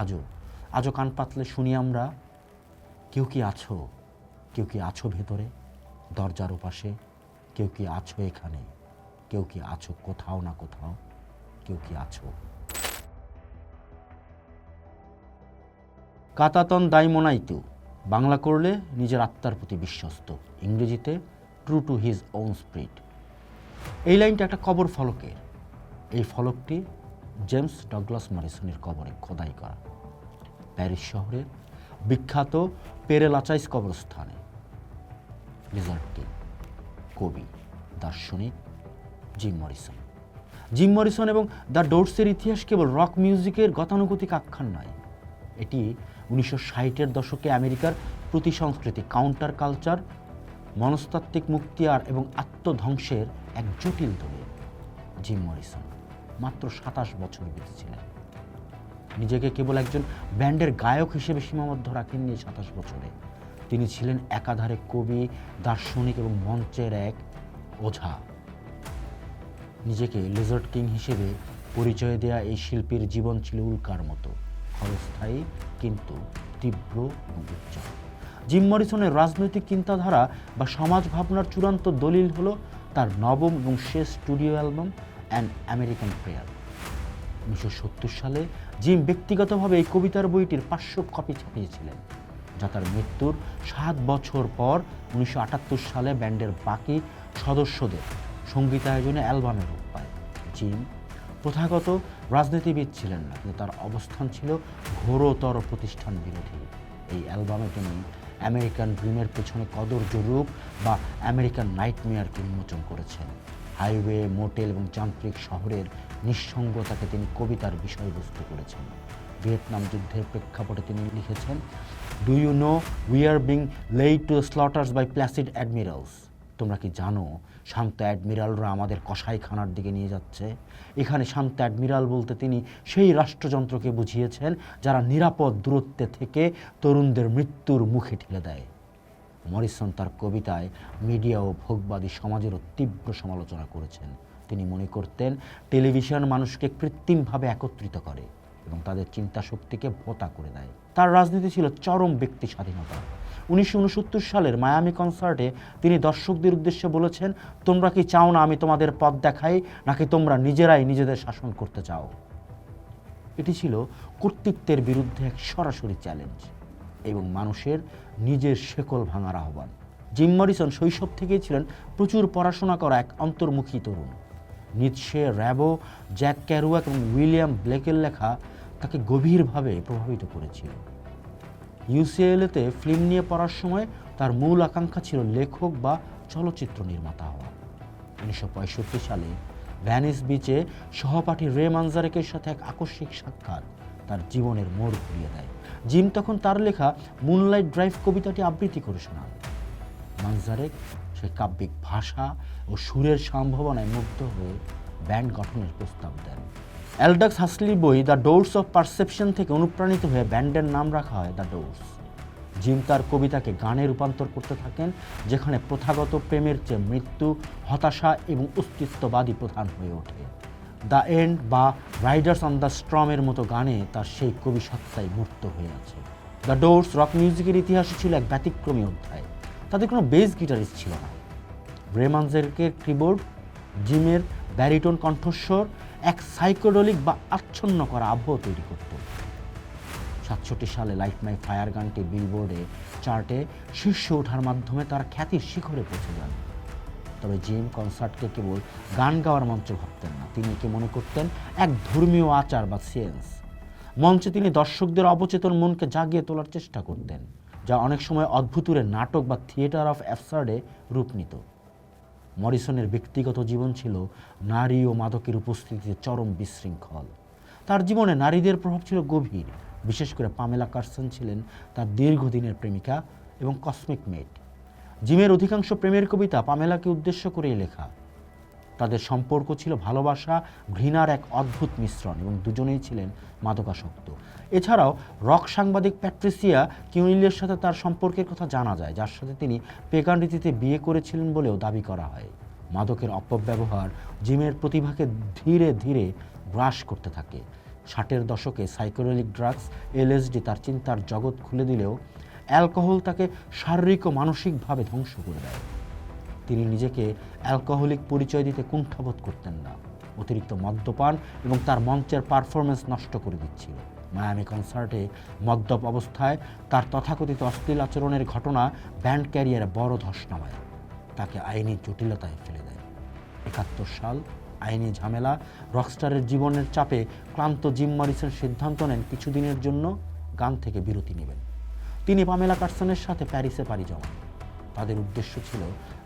আজও আজও কান পাতলে শুনি আমরা, কেউ কি আছো? কেউ কি আছো ভেতরে? দরজার ওপাশে, কেউ কি আছো এখানে? কেউ কি আছো কোথাও না কোথাও? কেউ কি আছো? কাতাতন দাইমোনাইতু, বাংলা করলে নিজের আত্মার প্রতি বিশ্বস্ত, ইংরেজিতে true to his own spirit এই লাইনটা একটা কবর ফলকের। এই ফলকটি জেমস ডগলাস মরিসনের কবরে খোদাই করা। প্যারিস শহরের বিখ্যাত পেরেলাচাইস কবরস্থানে। রিজার্টটি কবি, দার্শনিক জিম মরিসন। জিম মরিসন এবং দ্য ডোর্সের ইতিহাস কেবল রক মিউজিকের গতানুগতিক আখ্যান নয়। এটি উনিশশো ষাটের দশকে আমেরিকার প্রতি সংস্কৃতি কাউন্টার কালচার মনস্তাত্ত্বিক মুক্তিয়ার এবং আত্মধ্বংসের এক জটিল দলিল জিম মরিসন। মাত্র সাতাশ বছর বেঁচেছিলেন। নিজেকে কেবল একজন ব্যান্ডের গায়ক হিসেবে সীমাবদ্ধ রাখেননি সাতাশ বছরে। তিনি ছিলেন একাধারে কবি, দার্শনিক এবং মঞ্চের এক ওঝা। নিজেকে লিজার্ট কিং হিসেবে পরিচয় দেয়া এই শিল্পীর জীবন ছিল উল্কার মতো। ক্ষণস্থায়ী কিন্তু তীব্র উজ্জ্বল জিম মরিসনের রাজনৈতিক চিন্তাধারা বা সমাজ ভাবনার চূড়ান্ত দলিল হলো তার নবম এবং শেষ studio album and American prayer উনিশশো সত্তর সালে জিম ব্যক্তিগতভাবে এই কবিতার বইটির পাঁচশো কপি ছাপিয়েছিলেন, যা তার মৃত্যুর সাত বছর পর উনিশশো আটাত্তর সালে ব্যান্ডের বাকি সদস্যদের সঙ্গীতায়োজনে অ্যালবামের রূপ পায়। জিম প্রথাগত রাজনীতিবিদ ছিলেন না, কিন্তু তার অবস্থান ছিল ঘোরতর প্রতিষ্ঠান বিরোধী। এই অ্যালবামে তিনি আমেরিকান ড্রিমের পেছনে কদর্য রূপ বা আমেরিকান নাইটমেয়ারকে উন্মোচন করেছেন। হাইওয়ে, মোটেল এবং যান্ত্রিক শহরের নিঃসঙ্গতাকে তিনি কবিতার বিষয়বস্তু করেছেন। ভিয়েতনাম যুদ্ধের প্রেক্ষাপটে তিনি লিখেছেন do you know we are being led to slaughters by placid admirals তোমরা কি জানো, শান্ত অ্যাডমিরালরা আমাদের কসাইখানার দিকে নিয়ে যাচ্ছে। এখানে শান্ত অ্যাডমিরাল বলতে তিনি সেই রাষ্ট্রযন্ত্রকে বুঝিয়েছেন, যারা নিরাপদ দূরত্বে থেকে তরুণদের মৃত্যুর মুখে ঠেলে দেয়। মরিসন তার কবিতায় মিডিয়া ও ভোগবাদী সমাজেরও তীব্র সমালোচনা করেছেন। তিনি মনে করতেন, টেলিভিশন মানুষকে কৃত্রিমভাবে একত্রিত করে এবং তাদের চিন্তা শক্তিকে ভোতা করে দেয়। তার রাজনীতি ছিল চরম ব্যক্তি স্বাধীনতা। উনিশশো উনসত্তর সালের মায়ামি কনসার্টে তিনি দর্শকদের উদ্দেশ্যে বলেছেন, তোমরা কি চাও না আমি তোমাদের পথ দেখাই, নাকি তোমরা নিজেরাই নিজেদের শাসন করতে চাও? এটি ছিল কর্তৃত্বের বিরুদ্ধে এক সরাসরি চ্যালেঞ্জ। এবং মানুষের নিজের শেকল ভাঙার আহ্বান। জিম মরিসন শৈশব থেকেই ছিলেন প্রচুর পড়াশোনা করা এক অন্তর্মুখী তরুণ। নিৎসে, র্যাবো, জ্যাক ক্যারুয়াক এবং উইলিয়াম ব্লেকের লেখা তাকে গভীরভাবে প্রভাবিত করেছিল। ইউসিএলএতে ফিল্ম নিয়ে পড়ার সময় তার মূল আকাঙ্ক্ষা ছিল লেখক বা চলচ্চিত্র নির্মাতা হওয়া। উনিশশো পঁয়ষট্টি সালে ভ্যানিস বিচে সহপাঠী রে মানজারেকের সাথে এক আকস্মিক সাক্ষাৎ। তার জীবনের মোড় ঘুরিয়ে দেয়। জিম তখন তার লেখা মুনলাইট ড্রাইভ কবিতাটি আবৃত্তি করে শোনান। মানজারেক সেই কাব্যিক ভাষা ও সুরের সম্ভাবনায় মুগ্ধ হয়ে ব্যান্ড গঠনের প্রস্তাব দেন। অ্যালডাক্স হাসলি বই দ্য ডোর্স অফ পারসেপশন থেকে অনুপ্রাণিত হয়ে ব্যান্ডের নাম রাখা হয় দ্য ডোর্স জিম তার কবিতাকে গানে রূপান্তর করতে থাকেন, যেখানে প্রথাগত প্রেমের চেয়ে মৃত্যু, হতাশা এবং অস্তিত্ববাদী প্রধান হয়ে ওঠে। দ্য এন্ড বা রাইডার্স অন দ্য স্ট্রমের মতো গানে তার সেই কবি সত্তায় মূর্ত হয়ে আছে। দ্য ডোর্স রক মিউজিকের ইতিহাসে ছিল এক ব্যতিক্রমী অধ্যায়। তাদের কোনো বেস গিটারিস্ট ছিল না। ব্রেমানজেরকের কিবোর্ড, জিমের ব্যারিটোন কণ্ঠস্বর, এক সাইকোডলিক বা আচ্ছন্ন করা আবহ তৈরি করত। সাতষট্টি সালে লাইফ মাই ফায়ার গানটি বিলবোর্ডে চার্টে শীর্ষে ওঠার মাধ্যমে তার খ্যাতির শিখরে পৌঁছে যান। তবে জিম কনসার্টকে কেবল গান গাওয়ার মঞ্চ ভাবতেন তিনি একে মনে করতেন? এক ধর্মীয় আচার বা সিয়েন্স মঞ্চে তিনি দর্শকদের অবচেতন মনকে জাগিয়ে তোলার চেষ্টা করতেন, যা অনেক সময় অদ্ভুতুরে নাটক বা থিয়েটার অফ অ্যাবসার্ডে রূপ নিত। মরিসনের ব্যক্তিগত জীবন ছিল নারী ও মাদকের উপস্থিতিতে চরম বিশৃঙ্খল। তার জীবনে নারীদের প্রভাব ছিল গভীর। বিশেষ করে পামেলা কার্সন ছিলেন তার দীর্ঘদিনের প্রেমিকা এবং কসমিক মেট। জিমের অধিকাংশ প্রেমের কবিতা পামেলাকে উদ্দেশ্য করেই লেখা। তাদের সম্পর্ক ছিল ভালোবাসা, ঘৃণার এক অদ্ভুত মিশ্রণ এবং দুজনেই ছিলেন মাদকাসক্ত। এছাড়াও রক সাংবাদিক প্যাট্রিসিয়া কিউনিলের সাথে তার সম্পর্কের কথা জানা যায়, যার সাথে তিনি পেগান রীতিতে বিয়ে করেছিলেন বলেও দাবি করা হয়। মাদকের অপব্যবহার জিমের প্রতিভাকে ধীরে ধীরে গ্রাস করতে থাকে। ষাটের দশকে সাইকোডেলিক ড্রাগস, এলএসডি তার চিন্তার জগৎ খুলে দিলেও অ্যালকোহল তাকে শারীরিক ও মানসিকভাবে ধ্বংস করে দেয়। তিনি নিজেকে অ্যালকোহলিক পরিচয় দিতে কুণ্ঠাবোধ করতেন না। অতিরিক্ত মদ্যপান এবং তার মঞ্চের পারফরমেন্স নষ্ট করে দিচ্ছিল। মায়ামি কনসার্টে মদ্যপ অবস্থায় তার তথাকথিত অশ্লীল আচরণের ঘটনা ব্যান্ড ক্যারিয়ারে বড় ধস নামায় তাকে আইনি জটিলতায় ফেলে দেয়। একাত্তর সাল, আইনি ঝামেলা, রকস্টারের জীবনের চাপে ক্লান্ত জিম মরিসন সিদ্ধান্ত নেন কিছুদিনের জন্য গান থেকে বিরতি নেবেন। তিনি পামেলা কার্সনের সাথে প্যারিসে পাড়ি জমান। তাদের উদ্দেশ্য ছিল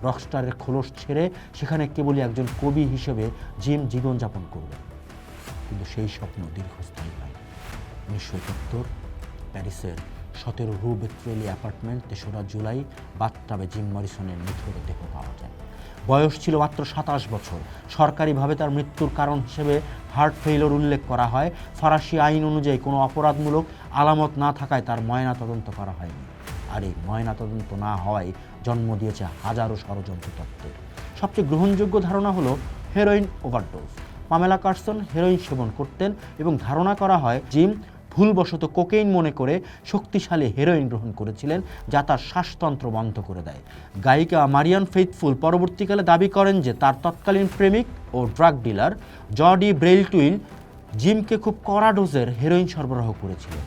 রকস্টারের খোলস ছেড়ে সেখানে কেবলই একজন কবি হিসেবে জিম জীবনযাপন করবেন কিন্তু সেই স্বপ্ন দীর্ঘস্থায়ী হয় উনিশশো একাত্তর, প্যারিসের সতেরো রু বেত্রেলি অ্যাপার্টমেন্ট, তেসরা জুলাই, বাথটাবে জিম মরিসনের নিথর দেহ পাওয়া যায়। বয়স ছিল মাত্র সাতাশ বছর। সরকারিভাবে তার মৃত্যুর কারণ হিসেবে হার্ট ফেইলর উল্লেখ করা হয়। ফরাসি আইন অনুযায়ী কোনো অপরাধমূলক আলামত না থাকায় তার ময়না তদন্ত করা হয়নি। আর এই ময়না তদন্ত না হওয়ায় জন্ম দিয়েছে হাজারো ষড়যন্ত্র তত্ত্বের সবচেয়ে গ্রহণযোগ্য ধারণা হলো heroin overdose Pamela Courson heroin সেবন করতেন এবং ধারণা করা হয় জিম ভুলবশত কোকেইন মনে করে শক্তিশালী হেরোইন গ্রহণ করেছিলেন যা তার শ্বাসতন্ত্র বন্ধ করে দেয়। গায়িকা মারিয়ান ফেইথফুল পরবর্তীকালে দাবি করেন যে তার তৎকালীন প্রেমিক ও ড্রাগ ডিলার জর্ডি ব্রেইলটুইল জিমকে খুব কড়া ডোজের হেরোইন সরবরাহ করেছিলেন।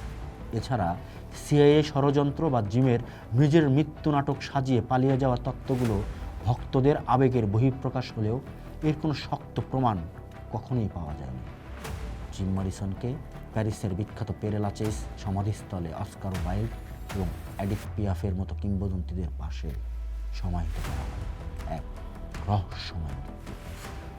এছাড়া সিআইএ ষড়যন্ত্র বা জিমের নিজের মৃত্যু নাটক সাজিয়ে পালিয়ে যাওয়া তত্ত্বগুলো ভক্তদের আবেগের বহিঃপ্রকাশ হলেও এর কোনো শক্ত প্রমাণ কখনোই পাওয়া যায়নি। জিম মরিসনকে প্যারিসের বিখ্যাত পেরেলাচেস সমাধিস্থলে অস্কার ওয়াইল্ড এবং অ্যাডিক পিয়াফের মতো কিংবদন্তিদের পাশে সমাহিত করা হয়। এক রহস্যময়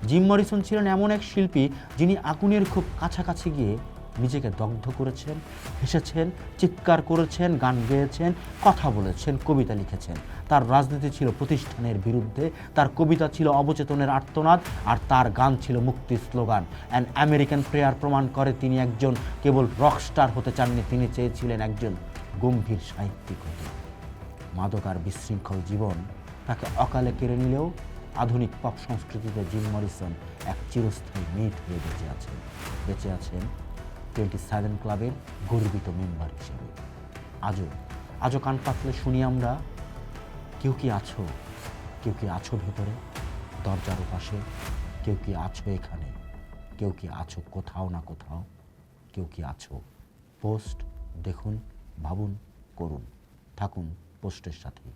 জিম মরিসন ছিলেন এমন এক শিল্পী যিনি আগুনের খুব কাছাকাছি গিয়ে নিজেকে দগ্ধ করেছেন, হেসেছেন, চিৎকার করেছেন, গান গেয়েছেন, কথা বলেছেন, কবিতা লিখেছেন। তার রাজনীতি ছিল প্রতিষ্ঠানের বিরুদ্ধে, তার কবিতা ছিল অবচেতনের আর্তনাদ, আর তার গান ছিল মুক্তির স্লোগান। অ্যান আমেরিকান প্রেয়ার প্রমাণ করে তিনি একজন কেবল রকস্টার হতে চাননি, তিনি চেয়েছিলেন একজন গম্ভীর সাহিত্যিক হতে। মাদক আর বিশৃঙ্খল জীবন তাকে অকালে কেড়ে নিলেও আধুনিক পপ সংস্কৃতিতে জিম মরিসন এক চিরস্থায়ী মিট হয়ে বেঁচে আছেন। বেঁচে আছেন টোয়েন্টি সেভেন ক্লাবের গর্বিত মেম্বার হিসেবে। আজও আজও কান পাতলে শুনি আমরা, কেউ কি আছো? কেউ কি আছো ভেতরে? দরজার পাশে কেউ কি আছো এখানে? কেউ কি আছো কোথাও না কোথাও? কেউ কি আছো? পোস্ট দেখুন, ভাবুন, করুন। থাকুন পোস্টের সাথে।